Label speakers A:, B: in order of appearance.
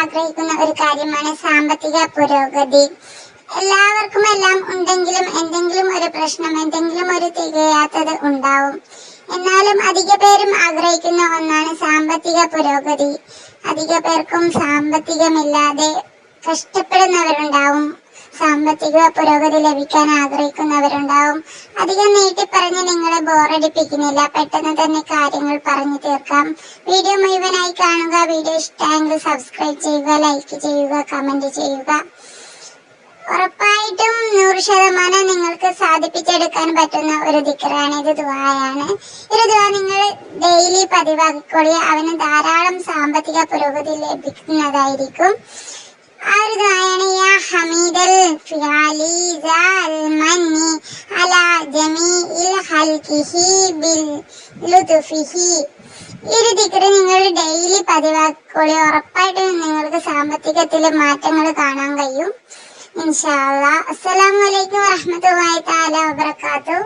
A: ആഗ്രഹിക്കുന്ന ഒരു കാര്യമാണ് സാമ്പത്തിക പുരോഗതി. എല്ലാവർക്കും എല്ലാം ഉണ്ടെങ്കിലും എന്തെങ്കിലും ഒരു പ്രശ്നം എന്തെങ്കിലും ഒരു തികയാത്തത് ഉണ്ടാവും. എന്നാലും അധിക പേരും ആഗ്രഹിക്കുന്ന ഒന്നാണ് സാമ്പത്തിക പുരോഗതി. അധിക പേർക്കും സാമ്പത്തികമില്ലാതെ കഷ്ടപ്പെടുന്നവരുണ്ടാവും. സാമ്പത്തിക പുരോഗതി ലഭിക്കാൻ ആഗ്രഹിക്കുന്നവരുണ്ടാവും. അധികം നീട്ടി പറഞ്ഞ് നിങ്ങളെ ബോറടിപ്പിക്കുന്നില്ല. പെട്ടെന്ന് തന്നെ കാര്യങ്ങൾ പറഞ്ഞു തീർക്കാം. വീഡിയോ മുഴുവനായി കാണുക. വീഡിയോ ഇഷ്ടമെങ്കിൽ സബ്സ്ക്രൈബ് ചെയ്യുക ലൈക്ക് ചെയ്യുക കമന്റ് ചെയ്യുക. ഉറപ്പായിട്ടും നൂറ് ശതമാനം നിങ്ങൾക്ക് സാധിപ്പിച്ചെടുക്കാൻ പറ്റുന്ന ഒരു ദിക്കറാണ് ഇത് ദുആയാണ്. ഒരു ദുആ നിങ്ങൾ ഡെയിലി പതിവാക്കിക്കൊള്ളി അവന് ധാരാളം സാമ്പത്തിക പുരോഗതി ലഭിക്കുന്നതായിരിക്കും. ആ ഒരു ദുആയാണ് യാ ഹമീദൽ ഫിയാലി علي മന്നി على جميع ലുത്ഫിഹി ഈ ഒരു ദിക്കറ് നിങ്ങൾ ഡെയിലി പതിവാക്കോളി ഉറപ്പായിട്ടും നിങ്ങൾക്ക് സാമ്പത്തികത്തിൽ മാറ്റങ്ങൾ കാണാൻ കഴിയും. ഇൻഷാല്ല അസ്സലാമലൈക്കും അസ്സലാമു താല വബർക്കാത്തു